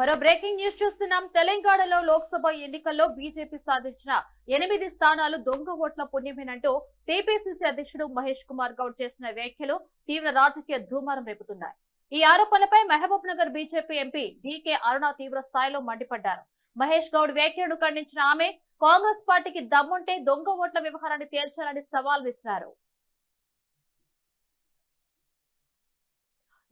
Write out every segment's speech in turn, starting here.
మరో breaking news చూస్తున్నాం. తెలంగాణలో లోక్సభ ఎన్నికల్లో బీజేపీ సాధించిన ఎనిమిది స్థానాలు దొంగ ఓట్ల పుణ్యమేనంటూ టీపీసీసీ అధ్యక్షుడు మహేష్ కుమార్ గౌడ్ చేసిన వ్యాఖ్యలు తీవ్ర రాజకీయ ధూమారం రేపుతున్నాయి. ఈ ఆరోపణలపై Mahabubnagar BJP MP DK Aruna తీవ్ర స్థాయిలో మండిపడ్డారు. మహేష్ గౌడ్ వ్యాఖ్యలను ఖండించిన ఆమె కాంగ్రెస్ పార్టీకి దమ్ముంటే దొంగ ఓట్ల వ్యవహారాన్ని తేల్చాలని సవాల్ విసిరారు.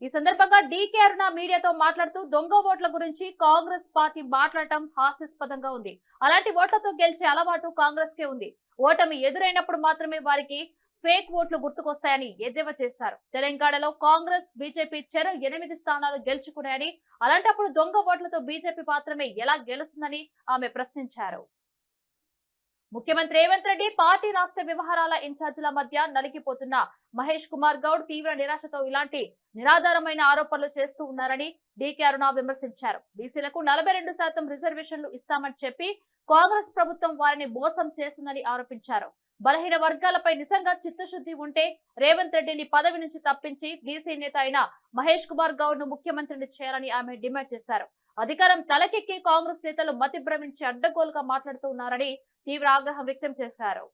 ఈ సందర్భంగా డీకే అరుణ మీడియాతో మాట్లాడుతూ దొంగ ఓట్ల గురించి కాంగ్రెస్ పార్టీ మాట్లాడటం హాస్యాస్పదంగా ఉంది. అలాంటి ఓట్లతో గెలిచే అలవాటు కాంగ్రెస్ కే ఉంది. ఓటమి ఎదురైనప్పుడు మాత్రమే వారికి ఫేక్ ఓట్లు గుర్తుకొస్తాయని ఎద్దేవా చేశారు. తెలంగాణలో కాంగ్రెస్ బీజేపీ చెర ఎనిమిది స్థానాలు గెలుచుకున్నాయని అలాంటప్పుడు దొంగ ఓట్లతో బీజేపీ మాత్రమే ఎలా గెలుస్తుందని ఆమె ప్రశ్నించారు. ముఖ్యమంత్రి రేవంత్ రెడ్డి పార్టీ రాష్ట్ర వ్యవహారాల ఇన్ఛార్జీల మధ్య నలిగిపోతున్న మహేష్ కుమార్ గౌడ్ తీవ్ర నిరాశతో ఇలాంటి నిరాధారమైన ఆరోపణలు చేస్తూ ఉన్నారని డీకే అరుణ విమర్శించారు. బీసీలకు నలభై రెండు శాతం రిజర్వేషన్లు ఇస్తామని చెప్పి కాంగ్రెస్ ప్రభుత్వం వారిని మోసం చేసిందని ఆరోపించారు. బలహీన వర్గాలపై నిజంగా చిత్తశుద్ధి ఉంటే రేవంత్ రెడ్డిని పదవి నుంచి తప్పించి బీసీ నేత అయిన మహేష్ కుమార్ గౌడ్ను ముఖ్యమంత్రిని చేయాలని ఆమె డిమాండ్ చేశారు. అధికారం తలకెక్కి కాంగ్రెస్ నేతలు మతి భ్రమించి అడ్డగోలుగా మాట్లాడుతూ ఉన్నారని తీవ్ర ఆగ్రహం వ్యక్తం చేశారు.